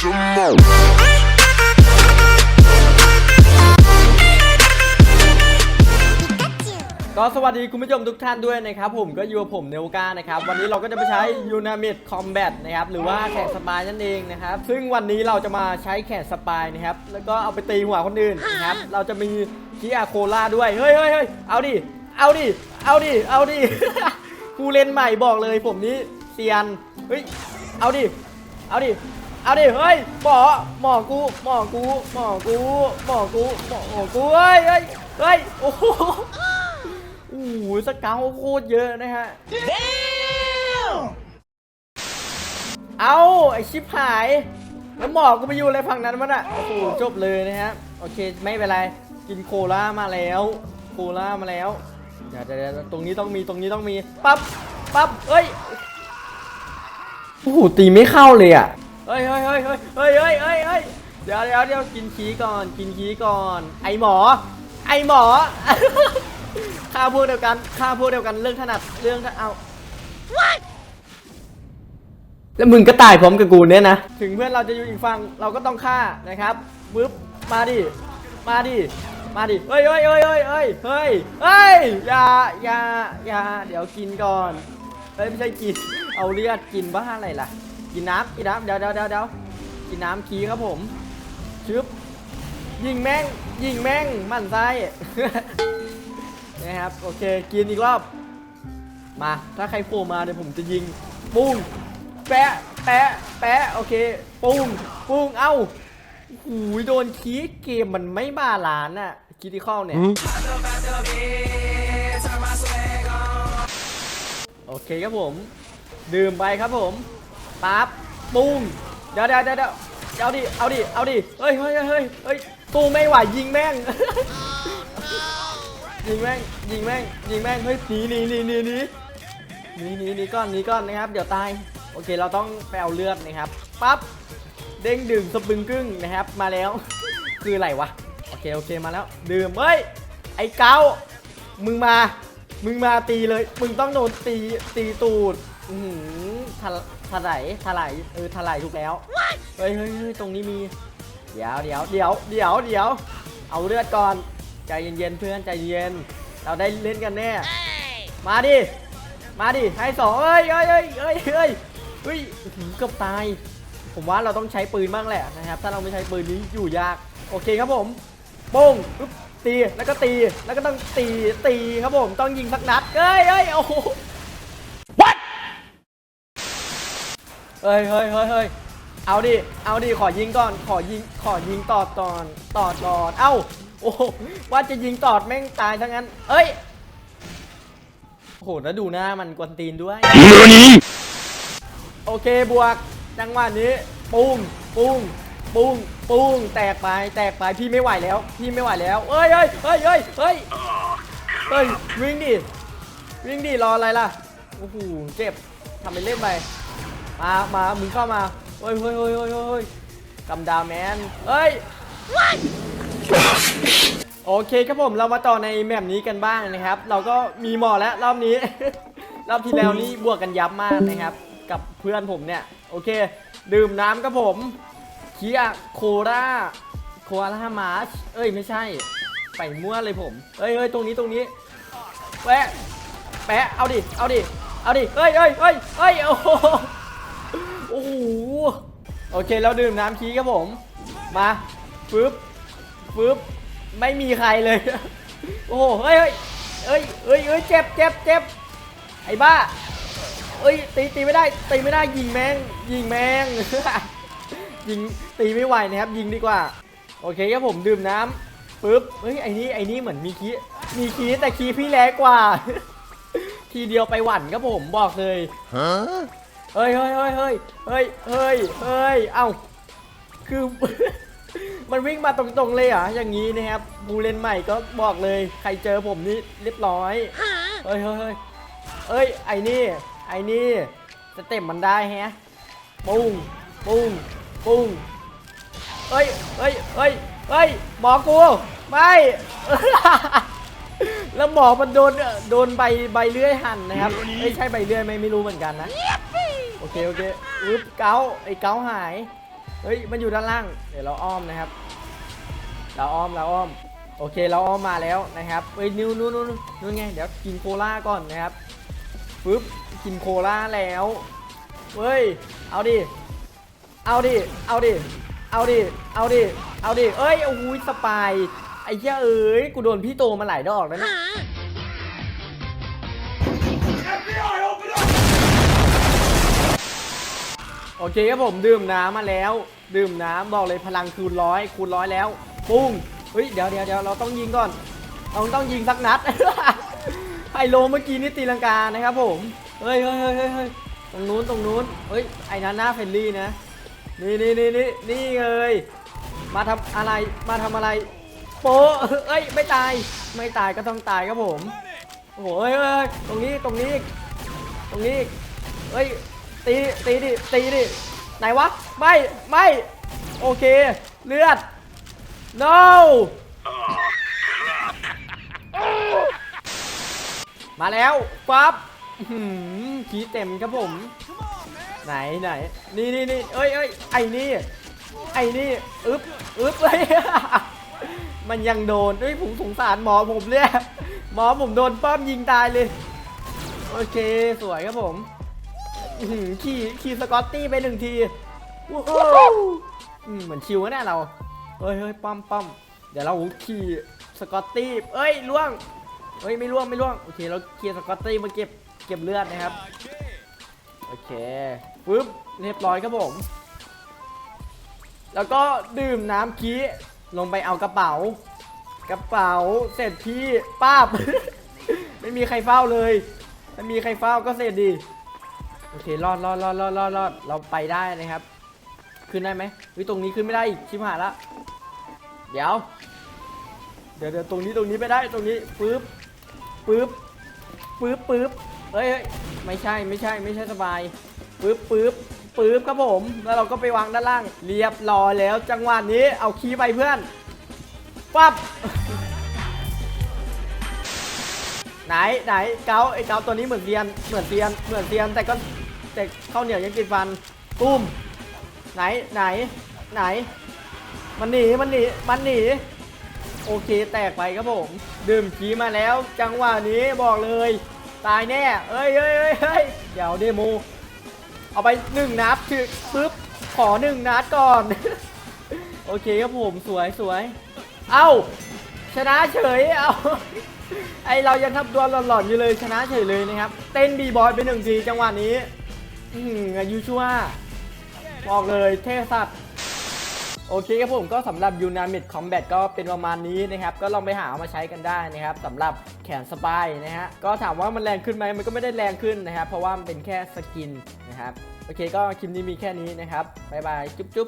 ก็สวัสดีคุณผู้ชมทุกท่านด้วยนะครับผมก็อยู่กับผมเนวกานะครับวันนี้เราก็จะไปใช้ยูนามิดคอมแบทนะครับหรือว่าแขนสปายนั่นเองนะครับซึ่งวันนี้เราจะมาใช้แขนสปายนะครับแล้วก็เอาไปตีหัวคนอื่นนะครับเราจะมีคีอาโคล่าด้วยเฮ้ยเฮ้ยเฮ้ยเอาดิเอาดิเอาดิเอาดิผู้เล่นใหม่บอกเลยผมนี้เซียนเฮ้ยเอาดิเอาดิ เอาดิเฮ้ยหมอหมอกูหมอกูหมอกูหมอกูหมอกูเฮ้ยเฮ้ยเฮ้ยโอ้โหโอ้โหสเกาวโคตรเยอะนะฮะเอาไอชิปหาย แล้วหมอกูไปอยู่อะไรฝั่งนั้นมันอะโอ้โหจบเลยนะฮะโอเคไม่เป็นไรกินโคลามาแล้ว โคลามาแล้วเดี๋ยวเดี๋ยวเดี๋ยวตรงนี้ต้องมีตรงนี้ต้องมีปั๊บปั๊บเฮ้ยโอ้โหตีไม่เข้าเลยอะ เฮ้ยเฮ้ยเฮ้ยเฮ้ยเฮ้ยเฮ้ยเฮ้ยเฮ้ยเดี๋ยวเดี๋ยวเดี๋ยวกินขี้ก่อน กินขี้ก่อน ไอหมอ ไอหมอฆ่าพวกเดียวกันฆ่าพวกเดียวกันเรื่องถนัดเรื่องถ้าเอาแล้วมึงก็ตายพร้อมกับกูเนี่ยนะ ถึงเพื่อนเราจะอยู่อีกฝั่งเราก็ต้องฆ่านะครับปึ๊บมาดิ มาดิ มาดิ เฮ้ยเฮ้ยเฮ้ยเฮ้ยเฮ้ยเฮ้ยเฮ้ยอย่าอย่าอย่าเดี๋ยวกินก่อน เฮ้ยไม่ใช่กิน เอาเลือดกินบ้าอะไรล่ะ กินน้ำกินน้ำเดี๋ยวเดี๋ยวเดี๋ยวเดี๋ยวกินน้ำคีครับผมชึบยิงแม่งยิงแม่งหมั่นไส้ นะครับโอเคกินอีกรอบ มาถ้าใครโผล่มาเดี๋ยวผมจะยิงปุ้งแปะแปะแปะโอเคปุ้งปุ้งเอ้าหูยโดนคีย์เกมมันไม่บาลานซ์อะคิดที่ข้อเนี่ยโอเคครับผม ดื่มไปครับผม ปั๊บปุ้งเดี๋ยวเดี๋ยวเดี๋ยวเดี๋ยวเอาดิเอาดิเอาดิเฮ้ยเฮ้ยเฮ้ยเฮ้ยเฮ้ยตู้ไม่ไหวยิงแม่งยิงแม่งยิงแม่งยิงแม่งเฮ้ยหนีหนีหนีหนีหนีหนีหนีหนีก้อนหนีก้อนนะครับเดี๋ยวตายโอเคเราต้องไปเอาเลือดนะครับปั๊บเด้งดึงสปรึงกึ้งนะครับมาแล้วคืออะไรวะโอเคโอเคมาแล้ว ดื่มเฮ้ยไอ้เกามึงมา มึงมาตีเลย มึงต้องโดนตีตีตูดอือหือทะ ถลายถลายเออถลายถูกแล้วเฮ้ยเฮ้ยเฮ้ยตรงนี้มี เดี๋ยวเดี๋ยวเดี๋ยวเดี๋ยวเดี๋ยวเอาเลือดก่อนใจเย็นๆเพื่อนใจเย็นเราได้เล่นกันแน่ มาดิ มาดิให้สองเอ้ยเอ้ยเอ้ยเอ้ยเอ้ยเฮ้ยอื้อหือเกือบตาย ผมว่าเราต้องใช้ปืนบ้างแหละนะครับ ถ้าเราไม่ใช้ปืนนี้อยู่ยาก โอเคครับผมโป้งปึ๊บตีแล้วก็ตีแล้วก็ต้องตีตีครับผมต้องยิงสักนัดเอ้ยเอ้ยโอ้โห What เฮ้ยเฮ้ยเฮ้ยเฮ้ยเอาดิ เอาดิ ขอยิงก่อน ขอยิง ขอยิงตอดก่อนตอดก่อนเอ้า โอ้โหว่าจะยิงตอดแม่งตายทั้งนั้น เอ้ย โอ้โห แล้วดูหน้ามันกวนตีนด้วยโอเคบวก จังหวะนี้ ปุ้ง ปุ้ง ปุ้ง ปุ้ง แตกไป แตกไป พี่ไม่ไหวแล้ว พี่ไม่ไหวแล้วเอ้ยเฮ้ยเฮ้ยเฮ้ยเฮ้ยเฮ้ย วิ่งดิ วิ่งดิ รออะไรล่ะ โอ้โห เจ็บทำไปเล่นไป มามามึงเข้ามาเฮ้ยเฮ้ยเฮ้ยเฮ้ยเฮ้ยกำดาวแมนเฮ้ยโอเคครับผมเรามาต่อในแมปนี้กันบ้างนะครับ เราก็มีหมอแล้วรอบนี้ รอบที่แล้วนี่บวกกันยับมากนะครับ กับเพื่อนผมเนี่ย โอเค ดื่มน้ำครับผมเคียโคราโคอารามาชเอ้ยไม่ใช่ ไปมั่วเลยผมเฮ้ยเฮ้ยตรงนี้ตรงนี้แปะแปะเอาดิเอาดิเอาดิเฮ้ยเฮ้ยเฮ้ยเฮ้ยโอ้ อ้โหโอเคเราดื่มน้ำคีครับผม มาปึ๊บปึ๊บไม่มีใครเลย โอ้โหเฮ้ยเฮ้ยเฮ้ยเฮ้ยเจ็บเจ็บเจ็บไอ้บ้าเอ้ยตีตีไม่ได้ตีไม่ได้ยิงแมงยิงแมงยิงตีไม่ไหวนะครับ ยิงดีกว่า โอเคครับผมดื่มน้ำปึ๊บเฮ้ยไอ้นี่ไอ้นี่เหมือนมีคีมีคีแต่คีพี่แรงกว่า ทีเดียวไปหวั่นครับผมบอกเลย เฮ้ยเฮ้ยเฮ้ยเฮ้ยเฮ้ยเฮ้ยเฮ้ยเอ้าคือ มันวิ่งมาตรงๆเลยเหรอะอย่างนี้นะครับบูเลนใหม่ก็บอกเลย ใครเจอผมนี่เรียบร้อยเฮ้ยเฮ้ยเฮ้ยเฮ้ยไอ้นี่ไอ้นี่สเต็ปมันได้แฮะปุ้งปุ้งปุ้งเฮ้ยเฮ้ยเฮ้ยเฮ้ยบอกกูไม่แล้วหมอมันโดนโดนใบใบเลื่อยหั่นนะครับไม่ใช่ใบเลื่อยไหม่ไม่รู้เหมือนกันนะ โอเคโอเคอึ๊บเกาไอ้เกาหาย เฮ้ยมันอยู่ด้านล่าง เดี๋ยวเราอ้อมนะครับ เราอ้อมเราอ้อม โอเคเราอ้อมมาแล้วนะครับเฮ้ยนิวนู่นนู่นนู่นไงเดี๋ยวกินโคลาก่อนนะครับปึ๊บกินโคลาแล้วเฮ้ยเอาดิเอาดิเอาดิเอาดิเอาดิเอาดิเอ้ยโอ้ยสปายไอ้เหี้ยเอ้ยกูโดนพี่โตมาหลายดอกแล้วนะ โอเคครับผมดื่มน้ำมาแล้ว ดื่มน้ำบอกเลยพลังคูณร้อยคูณร้อยแล้วปุ้งเฮ้ยเดี๋ยวเดี๋ยวเดี๋ยวเราต้องยิงก่อนเราต้องยิงสักนัด ไฮโลเมื่อกี้นี่ตีลังกานะครับผมเฮ้ยเฮ้ยเฮ้ยเฮ้ยตรงนู้นตรงนู้นเฮ้ยไอ้นั้นหน้าเฟรนลี่นะนี่นี่นี่นี่นี่เลยมาทำอะไรมาทำอะไร โปะเอ้ยไม่ตายไม่ตายก็ต้องตายครับผมโอ้โหเฮ้ยเฮ้ยตรงนี้ตรงนี้ตรงนี้เฮ้ย ตีตีดิตีดิไหนวะไม่ไม่โอเค เลือด no มาแล้วปั๊บขีเต็มครับผม ไหนไหนนี่นี่นี่เอ้ยเอ้ยไอ้นี่ไอ้นี่อึ๊บอึ๊บเลยมันยังโดนเอ้ยผมสงสารหมอผมเนี่ยหมอผมโดนป้อมยิงตายเลย โอเคสวยครับผม อื้อหือขี่ขี่สกอตตี้ไปหนึ่งทีว้าวอืมเหมือนชิวนะเนี่ยเราเฮ้ยเฮ้ยป้อมป้อมเดี๋ยวเราขี่สกอตตี้เอ้ยล่วงเฮ้ยไม่ล่วงไม่ล่วงโอเคเราขี่สกอตตี้มาเก็บเก็บเลือดนะครับโอเคปึ๊บเรียบร้อยครับผม แล้วก็ดื่มน้ำคีลงไปเอากระเป๋า กระเป๋าเสร็จพี่ป้าบ ไม่มีใครเฝ้าเลยไม่มีใครเฝ้าก็เสร็จดี โอเครอดรอดรอดรอดรอดรอดเราไปได้นะครับ ขึ้นได้ไหมเฮ้ยตรงนี้ขึ้นไม่ได้อีกชิบหายละเดี๋ยว เดี๋ยวเดี๋ยวตรงนี้ตรงนี้ไม่ได้ตรงนี้ปึ๊บปึ๊บปึ๊บปึ๊บเฮ้ยเฮ้ยไม่ใช่ไม่ใช่ไม่ใช่สบายปึ๊บปึ๊บปึ๊บครับผมแล้วเราก็ไปวางด้านล่าง เรียบร้อยแล้วจังหวะนี้เอาคีย์ไปเพื่อนปั๊บ ไหนไหนเกาไอ้เกาตัวนี้เหมือนเซียนเหมือนเซียนเหมือนเซียนแต่ก็แต่ข้าวเหนียวยังติดฟันตุ้มไหนไหนไหน มันหนีมันหนีมันหนีโอเคแตกไปครับผม ดื่มขีมาแล้ว จังหวะนี้บอกเลย ตายแน่เอ้ยเอ้ยเอ้ยเอ้ยเดี๋ยวเดโมเอาไปหนึ่งนัดคือปึ๊บขอหนึ่งนัดก่อน โอเคครับผมสวยสวย เอ้าชนะเฉยเอา ไอเรายังทำตัวหลอนๆอยู่เลยชนะเฉยเลยนะครับ เต้นบีบอยไปหนึ่งทีจังหวะนี้ อืมอายุชั่วบอกเลยเทสัตโอเคครับผมก็สำหรับยูนามิดคอมแบทก็เป็นประมาณนี้นะครับ ก็ลองไปหาเอามาใช้กันได้นะครับสำหรับแขนสปายนะฮะก็ถามว่ามันแรงขึ้นไหมมันก็ไม่ได้แรงขึ้นนะครับ เพราะว่ามันเป็นแค่สกินนะครับ โอเคก็คลิปนี้มีแค่นี้นะครับ บ๊ายบาย จุ๊บ